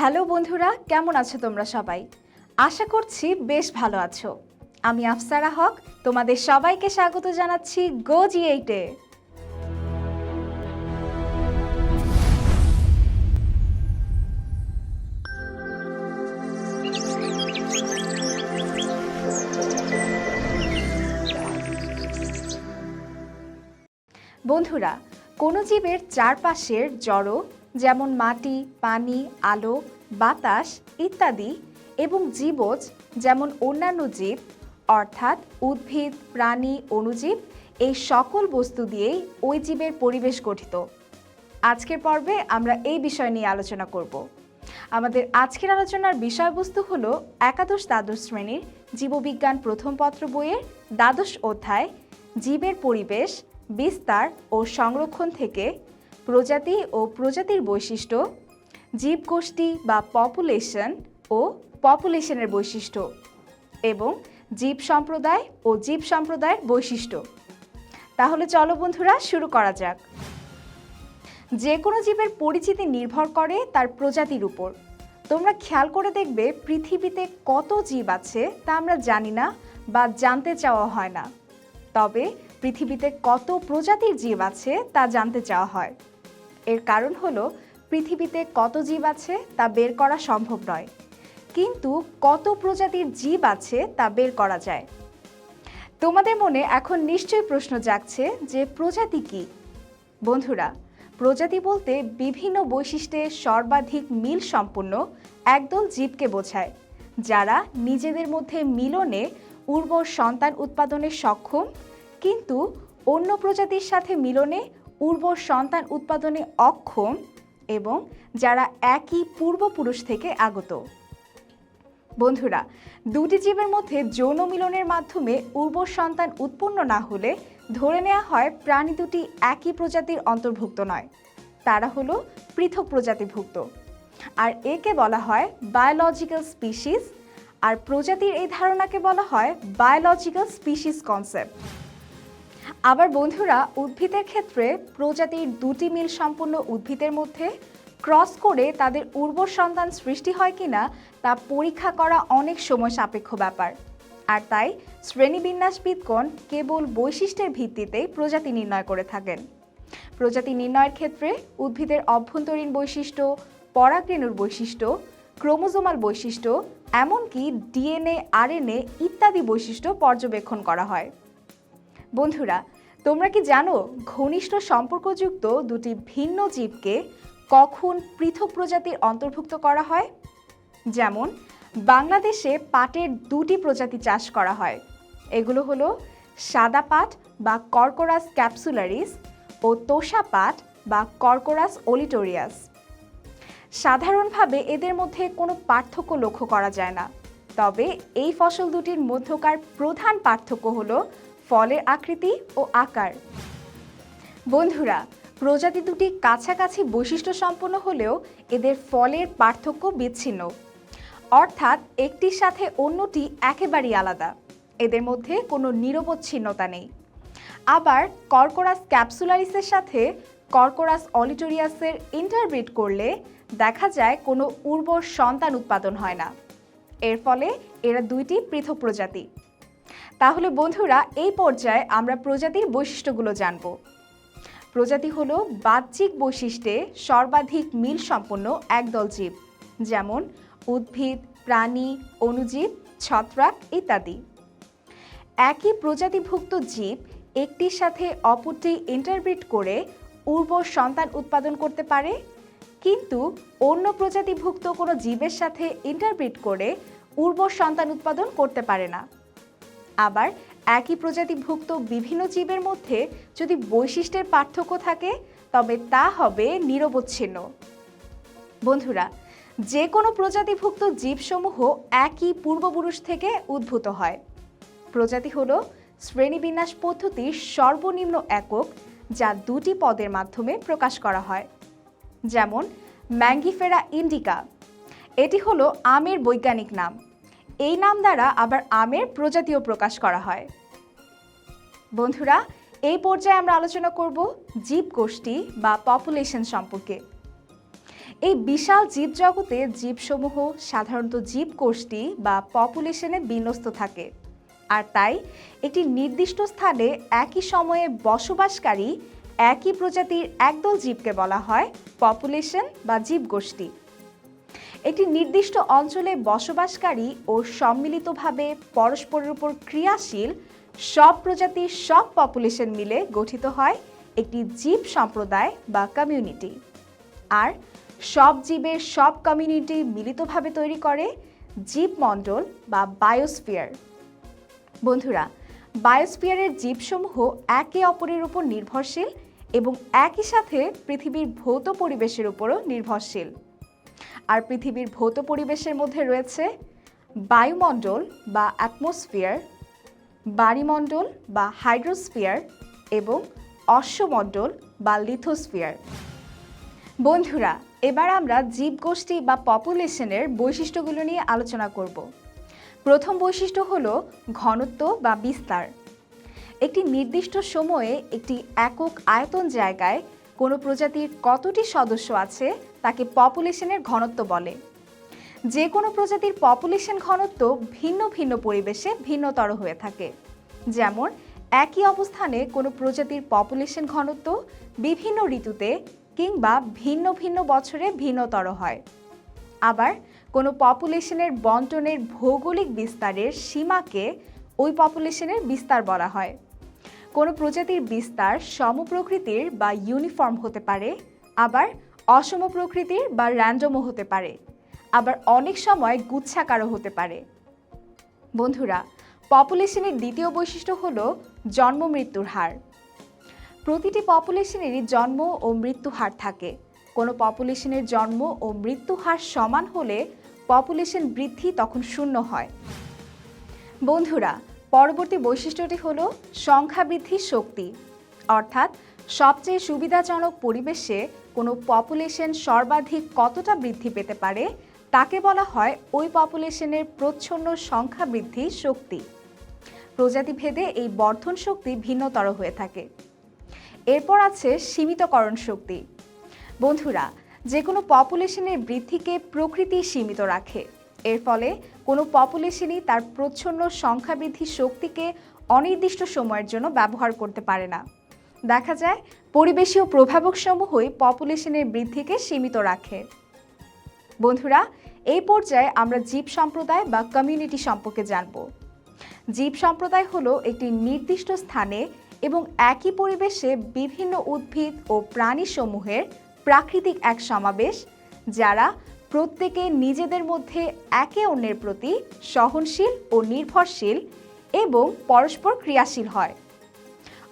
Hello বন্ধুরা, কেমন আছো তোমরা সবাই? আশা করছি বেশ ভালো আছো। আমি আফসারা হক, তোমাদের সবাইকে স্বাগত জানাচ্ছি গো জি এইটে বন্ধুরা, কোনো জীবের চারপাশের জড় যেমন মাটি, পানি, আলো, বাতাস ইত্যাদি এবং জীবজ যেমন অন্যান্য জীব, অর্থাৎ উদ্ভিদ, প্রাণী অণুজীব এই সকল বস্তু দিয়েই ওই জীবের পরিবেশ গঠিত। আজকের পর্বে আমরা এই বিষয় নিয়ে আলোচনা করব। আমাদের আজকের আলোচনার বিষয়বস্তু হল একাদশ দ্বাদশ শ্রেণির জীববিজ্ঞান প্রথম পত্র বইয়ের দ্বাদশ অধ্যায়, জীবের পরিবেশ, বিস্তার ও সংরক্ষণ থেকে প্রজাতি ও প্রজাতির বৈশিষ্ট্য, জীবগোষ্ঠী বা পপুলেশন ও পপুলেশনের বৈশিষ্ট্য এবং জীব সম্প্রদায় ও জীব সম্প্রদায়ের বৈশিষ্ট্য। তাহলে চলো বন্ধুরা শুরু করা যাক। যে কোনো জীবের পরিচিতি নির্ভর করে তার প্রজাতির উপর। তোমরা খেয়াল করে দেখবে পৃথিবীতে কত জীব আছে তা আমরা জানি না বা জানতে চাওয়া হয় না। তবে পৃথিবীতে কত প্রজাতির জীব আছে তা জানতে চাওয়া হয়। এর কারণ হলো পৃথিবীতে কত জীব আছে তা বের করা সম্ভব নয়। কিন্তু কত প্রজাতির জীব আছে তা বের করা যায়। তোমাদের মনে এখন নিশ্চয়ই প্রশ্ন জাগছে যে প্রজাতি কি? বন্ধুরা, প্রজাতি বলতে বিভিন্ন বৈশিষ্ট্যে সর্বাধিক মিল সম্পন্ন একদল জীবকে বোঝায়, যারা নিজেদের মধ্যে মিলনে উর্বর সন্তান উৎপাদনে সক্ষম, কিন্তু অন্য প্রজাতির সাথে মিলনে উর্বর সন্তান উৎপাদনে অক্ষম এবং যারা একই পূর্বপুরুষ থেকে আগত। বন্ধুরা, দুটি জীবের মধ্যে যৌন মিলনের মাধ্যমে উর্বর সন্তান উৎপন্ন না হলে ধরে নেওয়া হয় প্রাণী দুটি একই প্রজাতির অন্তর্ভুক্ত নয়। তারা হলো পৃথক প্রজাতিভুক্ত। আর একে বলা হয় বায়োলজিক্যাল স্পিসিস আর প্রজাতির এই ধারণাকে বলা হয় বায়োলজিক্যাল স্পিসিস কনসেপ্ট আবার বন্ধুরা, উদ্ভিদের ক্ষেত্রে প্রজাতির দুটি মিল সম্পন্ন উদ্ভিদের মধ্যে ক্রস করে তাদের উর্বর সন্তান সৃষ্টি হয় কিনা তা পরীক্ষা করা অনেক সময় সাপেক্ষ ব্যাপার। আর তাই শ্রেণীবিন্যাসবিদগণ কেবল বৈশিষ্ট্যের ভিত্তিতেই প্রজাতি নির্ণয় করে থাকেন। প্রজাতি নির্ণয়ের ক্ষেত্রে উদ্ভিদের অভ্যন্তরীণ বৈশিষ্ট্য, পরাগরেণুর বৈশিষ্ট্য, ক্রোমোজোমাল বৈশিষ্ট্য, এমনকি ডিএনএ, আরএনএ ইত্যাদি বৈশিষ্ট্য পর্যবেক্ষণ করা হয়। বন্ধুরা, তোমরা কি জানো ঘনিষ্ঠ সম্পর্কযুক্ত দুটি ভিন্ন জীবকে কখন পৃথক প্রজাতির অন্তর্ভুক্ত করা হয়? যেমন, বাংলাদেশে পাটের দুটি প্রজাতি চাষ করা হয়। এগুলো হলো সাদা পাট বা কর্কোরাস ক্যাপসুলারিস ও তোষা পাট বা কর্কোরাস ওলিটোরিয়াস সাধারণভাবে এদের মধ্যে কোনো পার্থক্য লক্ষ্য করা যায় না। তবে এই ফসল দুটির মধ্যকার প্রধান পার্থক্য হলো ফলের আকৃতি ও আকার। বন্ধুরা, প্রজাতি দুটি কাছাকাছি বৈশিষ্ট্য সম্পন্ন হলেও এদের ফলের পার্থক্য বিচ্ছিন্ন। অর্থাৎ একটির সাথে অন্যটি একেবারেই আলাদা। এদের মধ্যে কোনো নিরবচ্ছিন্নতা নেই। আবার কর্কোরাস ক্যাপসুলারিসের সাথে কর্কোরাস অলিটোরিয়াসের ইন্টারব্রিড করলে দেখা যায় কোনো উর্বর সন্তান উৎপাদন হয় না। এর ফলে এরা দুইটি পৃথক প্রজাতি। তাহলে বন্ধুরা, এই পর্যায়ে আমরা প্রজাতির বৈশিষ্ট্যগুলো জানব। প্রজাতি হলো বাহ্যিক বৈশিষ্ট্যে সর্বাধিক মিল সম্পন্ন একদল জীব, যেমন উদ্ভিদ, প্রাণী অণুজীব ছত্রাক ইত্যাদি। একই প্রজাতিভুক্ত জীব একটির সাথে অপরটি ইন্টারব্রিড করে উর্বর সন্তান উৎপাদন করতে পারে, কিন্তু অন্য প্রজাতিভুক্ত কোনো জীবের সাথে ইন্টারব্রিড করে উর্বর সন্তান উৎপাদন করতে পারে না। আবার একই প্রজাতিভুক্ত বিভিন্ন জীবের মধ্যে যদি বৈশিষ্ট্যের পার্থক্য থাকে, তবে তা হবে নিরবচ্ছিন্ন। বন্ধুরা যে কোনো প্রজাতিভুক্ত জীবসমূহ একই পূর্বপুরুষ থেকে উদ্ভূত হয়। প্রজাতি হল শ্রেণীবিন্যাস পদ্ধতির সর্বনিম্ন একক, যা দুটি পদের মাধ্যমে প্রকাশ করা হয়। যেমন, ম্যাঙ্গিফেরা ইন্ডিকা। এটি হলো আমের বৈজ্ঞানিক নাম। এই নাম দ্বারা আবার আমের প্রজাতিও প্রকাশ করা হয়। বন্ধুরা, এই পর্যায়ে আমরা আলোচনা করব জীব গোষ্ঠী বা পপুলেশন সম্পর্কে। এই বিশাল জীবজগতে জীবসমূহ সাধারণত জীবগোষ্ঠী বা পপুলেশনে বিন্যস্ত থাকে। আর তাই একটি নির্দিষ্ট স্থানে একই সময়ে বসবাসকারী একই প্রজাতির একদল জীবকে বলা হয় পপুলেশন বা জীবগোষ্ঠী একটি নির্দিষ্ট অঞ্চলে বসবাসকারী ও সম্মিলিতভাবে পরস্পরের উপর ক্রিয়াশীল সব প্রজাতির সব পপুলেশন মিলে গঠিত হয় একটি জীব সম্প্রদায় বা কমিউনিটি আর সব জীবের সব কমিউনিটি মিলিতভাবে তৈরি করে জীবমণ্ডল বা বায়োস্ফিয়ার বন্ধুরা বায়োস্ফিয়ারের জীবসমূহ একে অপরের উপর নির্ভরশীল এবং একই সাথে পৃথিবীর ভৌত পরিবেশের উপরও নির্ভরশীল। আর পৃথিবীর ভৌত পরিবেশের মধ্যে রয়েছে বায়ুমণ্ডল বা অ্যাটমসফিয়ার বাড়িমণ্ডল বা হাইড্রোস্ফিয়ার এবং অশ্বমণ্ডল বা লিথোস্ফিয়ার বন্ধুরা, এবার আমরা জীবগোষ্ঠী বা পপুলেশনের বৈশিষ্ট্যগুলো নিয়ে আলোচনা করব। প্রথম বৈশিষ্ট্য হল ঘনত্ব বা বিস্তার। একটি নির্দিষ্ট সময়ে একটি একক আয়তন জায়গায় কোনো প্রজাতির কতটি সদস্য আছে তাকে পপুলেশনের ঘনত্ব বলে। যে কোনো প্রজাতির পপুলেশন ঘনত্ব ভিন্ন ভিন্ন পরিবেশে ভিন্নতর হয়ে থাকে। যেমন, একই অবস্থানে কোনো প্রজাতির পপুলেশন ঘনত্ব বিভিন্ন ঋতুতে কিংবা ভিন্ন ভিন্ন বছরে ভিন্নতর হয়। আবার, কোনো পপুলেশনের বন্টনের ভৌগোলিক বিস্তারের সীমাকে ওই পপুলেশনের বিস্তার বলা হয়। কোনো প্রজাতির বিস্তার সমপ্রকৃতির বা ইউনিফর্ম হতে পারে, আবার অসম প্রকৃতির বা র্যান্ডমও হতে পারে, আবার অনেক সময় গুচ্ছাকারও হতে পারে। বন্ধুরা, পপুলেশনের দ্বিতীয় বৈশিষ্ট্য হল জন্ম মৃত্যুর হার। প্রতিটি পপুলেশনেরই জন্ম ও মৃত্যু হার থাকে। কোনো পপুলেশনের জন্ম ও মৃত্যু হার সমান হলে পপুলেশন বৃদ্ধি তখন শূন্য হয়। বন্ধুরা পরবর্তী বৈশিষ্ট্যটি হল সংখ্যা বৃদ্ধির শক্তি। অর্থাৎ সবচেয়ে সুবিধাজনক পরিবেশে কোনো পপুলেশন সর্বাধিক কতটা বৃদ্ধি পেতে পারে, তাকে বলা হয় ওই পপুলেশনের প্রচ্ছন্ন সংখ্যা বৃদ্ধির শক্তি। প্রজাতিভেদে এই বর্ধন শক্তি ভিন্নতর হয়ে থাকে। এরপর আছে সীমিতকরণ শক্তি। বন্ধুরা যে কোনো পপুলেশনের বৃদ্ধিকে প্রকৃতি সীমিত রাখে। এর ফলে কোনো পপুলেশনই তার প্রচ্ছন্ন সংখ্যা বৃদ্ধির শক্তিকে অনির্দিষ্ট সময়ের জন্য ব্যবহার করতে পারে না। দেখা যায়, পরিবেশীয় প্রভাবকসমূহই পপুলেশনের বৃদ্ধিকে সীমিত রাখে। বন্ধুরা, এই পর্যায়ে আমরা জীব সম্প্রদায় বা কমিউনিটি সম্পর্কে জানব। জীব সম্প্রদায় হলো একটি নির্দিষ্ট স্থানে এবং একই পরিবেশে বিভিন্ন উদ্ভিদ ও প্রাণীসমূহের প্রাকৃতিক এক সমাবেশ, যারা প্রত্যেকে নিজেদের মধ্যে একে অন্যের প্রতি সহনশীল ও নির্ভরশীল এবং পরস্পর ক্রিয়াশীল হয়।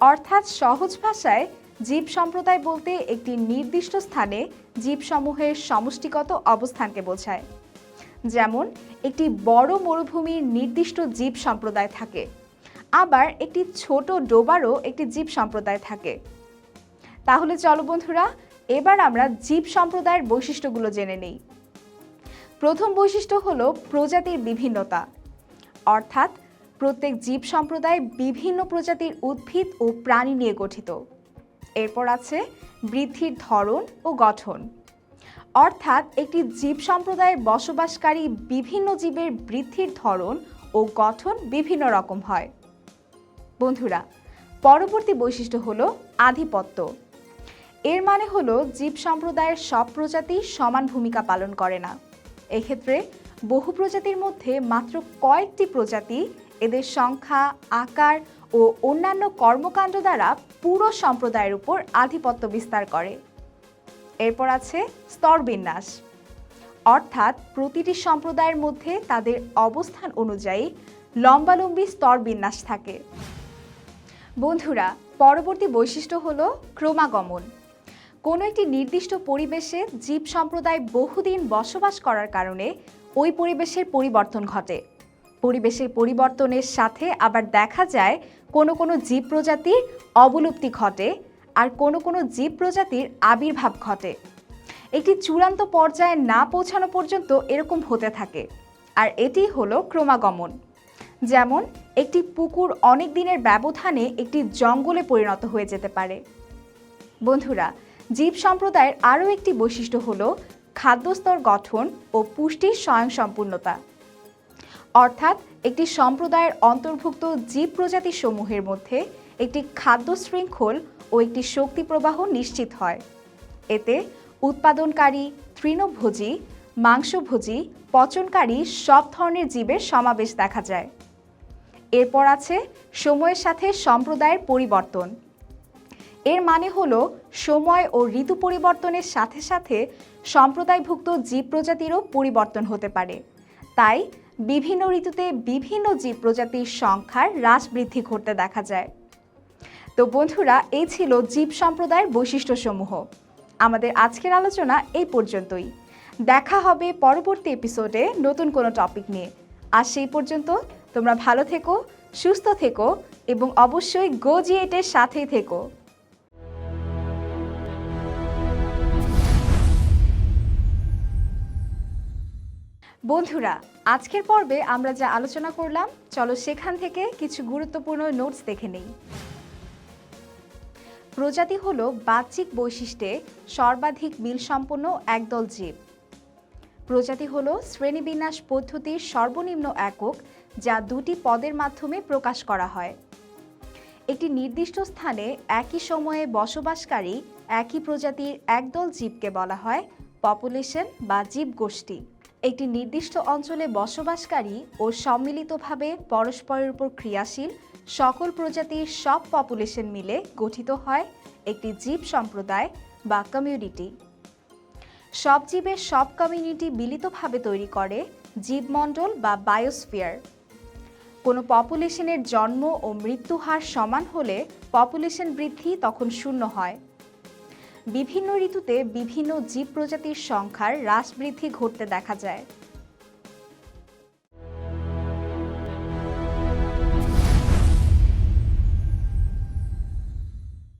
অর্থাৎ সহজ ভাষায় জীব সম্প্রদায় বলতে একটি নির্দিষ্ট স্থানে জীবসমূহের সমষ্টিগত অবস্থানকে বোঝায়। যেমন, একটি বড় মরুভূমির নির্দিষ্ট জীব সম্প্রদায় থাকে, আবার একটি ছোট ডোবারও একটি জীব সম্প্রদায় থাকে। তাহলে চলো বন্ধুরা, এবার আমরা জীব সম্প্রদায়ের বৈশিষ্ট্যগুলো জেনে নেই। প্রথম বৈশিষ্ট্য হল প্রজাতির বিভিন্নতা। অর্থাৎ প্রত্যেক জীব সম্প্রদায় বিভিন্ন প্রজাতির উদ্ভিদ ও প্রাণী নিয়ে গঠিত। এরপর আছে বৃদ্ধির ধরন ও গঠন। অর্থাৎ একটি জীব সম্প্রদায়ে বসবাসকারী বিভিন্ন জীবের বৃদ্ধির ধরন ও গঠন বিভিন্ন রকম হয়। বন্ধুরা, পরবর্তী বৈশিষ্ট্য হল আধিপত্য। এর মানে হলো জীব সম্প্রদায়ের সব প্রজাতি সমান ভূমিকা পালন করে না। এক্ষেত্রে বহু প্রজাতির মধ্যে মাত্র কয়েকটি প্রজাতি এদের সংখ্যা, আকার ও অন্যান্য কর্মকাণ্ড দ্বারা পুরো সম্প্রদায়ের উপর আধিপত্য বিস্তার করে। এরপর আছে স্তরবিন্যাস অর্থাৎ প্রতিটি সম্প্রদায়ের মধ্যে তাদের অবস্থান অনুযায়ী লম্বালম্বী স্তর বিন্যাস থাকে। বন্ধুরা, পরবর্তী বৈশিষ্ট্য হল ক্রমাগমন। কোনো একটি নির্দিষ্ট পরিবেশে জীব সম্প্রদায় বহুদিন বসবাস করার কারণে ওই পরিবেশের পরিবর্তন ঘটে। পরিবেশের পরিবর্তনের সাথে আবার দেখা যায় কোনো কোনো জীব প্রজাতির অবলুপ্তি ঘটে আর কোনো কোনো জীব প্রজাতির আবির্ভাব ঘটে। একটি চূড়ান্ত পর্যায়ে না পৌঁছানো পর্যন্ত এরকম হতে থাকে। আর এটি হলো ক্রমাগমন। যেমন, একটি পুকুর অনেক দিনের ব্যবধানে একটি জঙ্গলে পরিণত হয়ে যেতে পারে। বন্ধুরা জীব সম্প্রদায়ের আরও একটি বৈশিষ্ট্য হল খাদ্যস্তর গঠন ও পুষ্টির স্বয়ংসম্পূর্ণতা। অর্থাৎ একটি সম্প্রদায়ের অন্তর্ভুক্ত জীব প্রজাতি সমূহের মধ্যে একটি খাদ্য শৃঙ্খল ও একটি শক্তি প্রবাহ নিশ্চিত হয়। এতে উৎপাদনকারী তৃণভোজী, মাংসভোজী, পচনকারী সব ধরনের জীবের সমাবেশ দেখা যায়। এরপর আছে সময়ের সাথে সম্প্রদায়ের পরিবর্তন। এর মানে হলো সময় ও ঋতু পরিবর্তনের সাথে সাথে সম্প্রদায়ভুক্ত জীব প্রজাতিরও পরিবর্তন হতে পারে। তাই বিভিন্ন ঋতুতে বিভিন্ন জীব প্রজাতির সংখ্যার হ্রাস বৃদ্ধি ঘটতে দেখা যায়। তো বন্ধুরা, এই ছিল জীব সম্প্রদায়ের বৈশিষ্ট্যসমূহ। আমাদের আজকের আলোচনা এই পর্যন্তই। দেখা হবে পরবর্তী এপিসোডে নতুন কোনো টপিক নিয়ে। আর সেই পর্যন্ত তোমরা ভালো থেকো, সুস্থ থেকো এবং অবশ্যই গোজিয়েটের সাথেই থেকো। বন্ধুরা, আজকের পর্বে আমরা যা আলোচনা করলাম, চলো সেখান থেকে কিছু গুরুত্বপূর্ণ নোটস দেখে নেই। প্রজাতি হল বাহ্যিক বৈশিষ্ট্যে সর্বাধিক মিলসম্পন্ন একদল জীব। প্রজাতি হল শ্রেণীবিন্যাস পদ্ধতির সর্বনিম্ন একক, যা দুটি পদের মাধ্যমে প্রকাশ করা হয়। একটি নির্দিষ্ট স্থানে একই সময়ে বসবাসকারী একই প্রজাতির একদল জীবকে বলা হয় পপুলেশন বা জীবগোষ্ঠী। একটি নির্দিষ্ট অঞ্চলে বসবাসকারী ও সম্মিলিতভাবে পরস্পরের উপর ক্রিয়াশীল সকল প্রজাতির সব পপুলেশন মিলে গঠিত হয় একটি জীব সম্প্রদায় বা কমিউনিটি। সব জীবের সব কমিউনিটি মিলিতভাবে তৈরি করে জীবমণ্ডল বা বায়োস্ফিয়ার। কোনো পপুলেশনের জন্ম ও মৃত্যু হার সমান হলে পপুলেশন বৃদ্ধি তখন শূন্য হয়। বিভিন্ন ঋতুতে বিভিন্ন জীব প্রজাতির সংখ্যার হ্রাস বৃদ্ধি ঘটতে দেখা যায়।